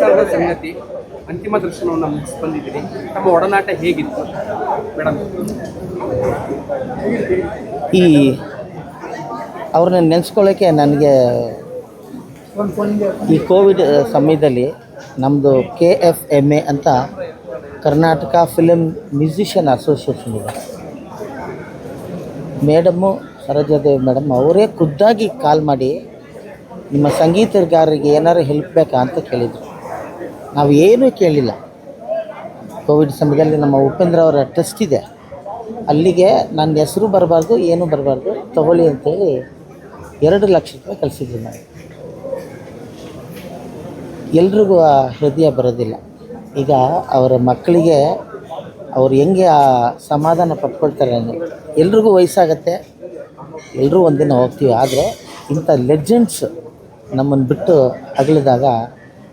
ಬೇಸರದ ಸಂಗತಿ ಅಂತಿಮ ದರ್ಶನವನ್ನು ಮುಗಿಸಿ ಬಂದಿದ್ದೀರಿ ತಮ್ಮ ಒಡನಾಟ ಹೇಗಿತ್ತು ಮೇಡಮ್ ಈ ಅವ್ರನ್ನ ನೆನೆಸ್ಕೊಳ್ಳೋಕ್ಕೆ ನನಗೆ ಈ ಕೋವಿಡ್ ಸಮಯದಲ್ಲಿ ನಮ್ಮದು ಕೆ ಎಫ್ ಎಂ ಎ ಅಂತ ಕರ್ನಾಟಕ ಫಿಲಮ್ ಮ್ಯೂಸಿಷಿಯನ್ ಅಸೋಸಿಯೇಷನ್ ಇದೆ. ಮೇಡಮ್ಮು ಸರೋಜಾದೇವಿ ಮೇಡಮ್ ಅವರೇ ಖುದ್ದಾಗಿ ಕಾಲ್ ಮಾಡಿ ನಿಮ್ಮ ಸಂಗೀತಗಾರರಿಗೆ ಏನಾರು ಹೆಲ್ಪ್ ಬೇಕಾ ಅಂತ ಕೇಳಿದರು. ನಾವು ಏನೂ ಕೇಳಿಲ್ಲ. ಕೋವಿಡ್ ಸಮಯದಲ್ಲಿ ನಮ್ಮ ಉಪೇಂದ್ರ ಅವರ ಟ್ರಸ್ಟ್ ಇದೆ. ಅಲ್ಲಿಗೆ ನನ್ನ ಹೆಸರು ಬರಬಾರ್ದು, ಏನೂ ಬರಬಾರ್ದು, ತಗೊಳ್ಳಿ ಅಂತೇಳಿ ಎರಡು ಲಕ್ಷ ರೂಪಾಯಿ ಕಳಿಸಿದ್ವಿ ನಾವು. ಎಲ್ರಿಗೂ ಆ ಹೃದಯ ಬರೋದಿಲ್ಲ. ಈಗ ಅವರ ಮಕ್ಕಳಿಗೆ ಅವ್ರು ಹೆಂಗೆ ಆ ಸಮಾಧಾನ ಪಟ್ಕೊಳ್ತಾರೆ ಅಂದರೆ ಎಲ್ರಿಗೂ ವಯಸ್ಸಾಗತ್ತೆ. ಎಲ್ಲರೂ ಒಂದಿನ ಹೋಗ್ತೀವಿ, ಆದರೆ ಇಂಥ ಲೆಜೆಂಡ್ಸ್ ನಮ್ಮನ್ನು ಬಿಟ್ಟು ಅಗಲಿದಾಗ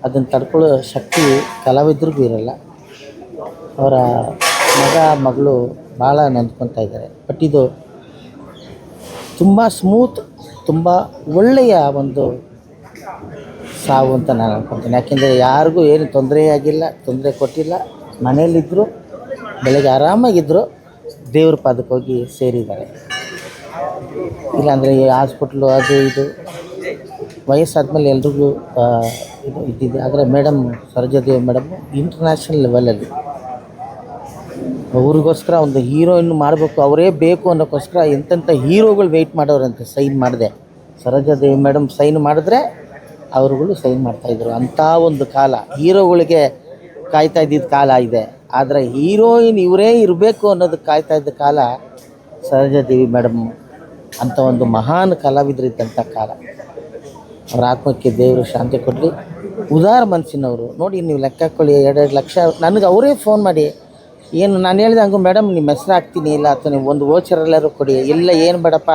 ಅದನ್ನು ತಡ್ಕೊಳ್ಳೋ ಶಕ್ತಿ ಕಲಾವಿದ್ರಿಗೂ ಇರಲ್ಲ ಅವರ ಮಗ, ಮಗಳು ಭಾಳ ನೊಂದ್ಕೊತಾ ಇದ್ದಾರೆ. ಬಟ್ ಇದು ತುಂಬ ಸ್ಮೂತ್ ತುಂಬ ಒಳ್ಳೆಯ ಒಂದು ಸಾವು ಅಂತ ನಾನು ಅನ್ಕೊತೀನಿ. ಯಾಕೆಂದರೆ ಯಾರಿಗೂ ಏನು ತೊಂದರೆ ಆಗಿಲ್ಲ, ತೊಂದರೆ ಕೊಟ್ಟಿಲ್ಲ. ಮನೆಯಲ್ಲಿದ್ದರು ಬೆಳಗ್ಗೆ ಆರಾಮಾಗಿದ್ದರು ದೇವ್ರ ಪಾದಕ್ಕೆ ಹೋಗಿ ಸೇರಿದ್ದಾರೆ. ಇಲ್ಲಾಂದರೆ ಈ ಹಾಸ್ಪಿಟ್ಲು ಅದು ಇದು ವಯಸ್ಸಾದ್ಮೇಲೆ ಎಲ್ರಿಗೂ ಇದು ಇದ್ದಿದೆ. ಆದರೆ ಮೇಡಮ್ ಸರೋಜಾದೇವಿ ಮೇಡಮ್ ಇಂಟರ್ನ್ಯಾಷನಲ್ ಲೆವೆಲಲ್ಲಿ ಅವ್ರಿಗೋಸ್ಕರ ಒಂದು ಹೀರೋಯಿನ್ ಮಾಡಬೇಕು, ಅವರೇ ಬೇಕು ಅನ್ನೋಕ್ಕೋಸ್ಕರ ಎಂತೆಂಥ ಹೀರೋಗಳು ವೆಯ್ಟ್ ಮಾಡೋರಂತೆ ಸೈನ್ ಮಾಡಿದೆ. ಸರೋಜಾದೇವಿ ಮೇಡಮ್ ಸೈನ್ ಮಾಡಿದ್ರೆ ಅವರುಗಳು ಸೈನ್ ಮಾಡ್ತಾಯಿದ್ರು ಅಂಥ ಒಂದು ಕಾಲ. ಹೀರೋಗಳಿಗೆ ಕಾಯ್ತಾ ಇದ್ದಿದ್ದ ಕಾಲ ಇದೆ. ಆದರೆ ಹೀರೋಯಿನ್ ಇವರೇ ಇರಬೇಕು ಅನ್ನೋದು ಕಾಯ್ತಾ ಇದ್ದ ಕಾಲ ಸರೋಜಾದೇವಿ ಮೇಡಮ್ ಅಂಥ ಒಂದು ಮಹಾನ್ ಕಲಾವಿದರಿದ್ದಂಥ ಕಾಲ. ಅವ್ರ ಆತ್ಮಕ್ಕೆ ದೇವರು ಶಾಂತಿ ಕೊಡಲಿ. ಉದಾರ ಮನಸ್ಸಿನವರು ನೋಡಿ ನೀವು ಲೆಕ್ಕ ಹಾಕ್ಕೊಳ್ಳಿ ಎರಡೆರಡು ಲಕ್ಷ. ನನಗೆ ಅವರೇ ಫೋನ್ ಮಾಡಿ, ಏನು ನಾನು ಹೇಳಿದೆ ಹಂಗು, ಮೇಡಮ್, ನಿಮ್ಮ ಹೆಸ್ರು ಹಾಕ್ತೀನಿ, ಇಲ್ಲ ಅಥವಾ ನೀವು ಒಂದು ಓಚರೆಲ್ಲರೂ ಕೊಡಿ. ಇಲ್ಲ, ಏನು ಬೇಡಪ್ಪ,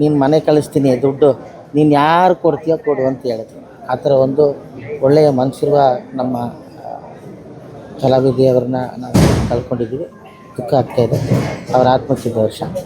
ನೀನು ಮನೆ ಕಳಿಸ್ತೀನಿ, ದುಡ್ಡು. ನೀನು ಯಾರು ಕೊಡ್ತೀಯೋ ಕೊಡು, ಅಂತ ಹೇಳಿದ್ರು. ಆ ಥರ ಒಂದು ಒಳ್ಳೆಯ ಮನಸ್ಸಿರುವ ನಮ್ಮ ಕಲಾವಿದೆಯವ್ರನ್ನ ನಾವು ಕಳ್ಕೊಂಡಿದ್ದೀವಿ. ದುಃಖ ಆಗ್ತಾಯಿದೆ ಅವರ ಆತ್ಮಕ್ಕೆ ಶಾಂತಿ.